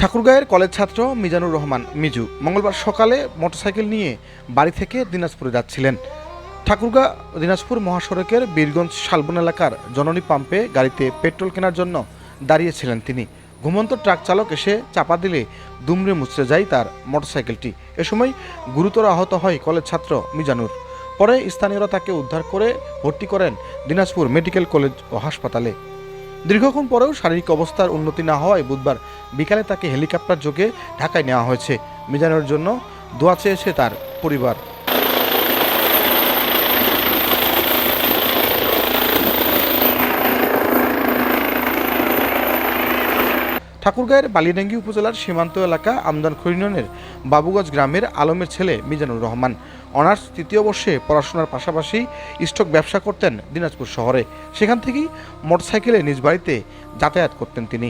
ঠাকুরগাঁয়ের college ছাত্র মিজানুর রহমান মিজু মঙ্গলবার সকালে মোটরসাইকেল নিয়ে বাড়ি থেকে দিনাজপুরে যাচ্ছিলেন। ঠাকুরগাঁ, দিনাজপুর মহাসড়কের বীরগঞ্জ শালবন এলাকার জননী পাম্পে গাড়িতে পেট্রোল কেনার জন্য দাঁড়িয়েছিলেন তিনি। ঘুমন্ত ট্রাক চালক এসে চাপা দিলে দুমড়ে মুচড়ে যায় তার মোটরসাইকেলটি। এ সময় গুরুতর আহত হয় কলেজ ছাত্র মিজানুর। পরে স্থানীয়রা তাকে উদ্ধার করে ভর্তি করেন দিনাজপুর মেডিকেল কলেজ ও হাসপাতালে। দীর্ঘক্ষণ পরেও শারীরিক অবস্থার উন্নতি না হওয়ায় বুধবার বিকালে তাকে হেলিকপ্টার যোগে ঢাকায় নেওয়া হয়েছে। মিজানের জন্য দোয়া চেয়েছে তার পরিবার। ঠাকুরগাঁয়ের বালিডাঙ্গি উপজেলার সীমান্ত এলাকা আমদান ইউনিয়নের বাবুগঞ্জ গ্রামের আলমের ছেলে মিজানুর রহমান। অনার্স তৃতীয় বর্ষে পড়াশোনার পাশাপাশি স্টক ব্যবসা করতেন দিনাজপুর শহরে। সেখান থেকেই মোটরসাইকেলে নিজ বাড়িতে যাতায়াত করতেন তিনি।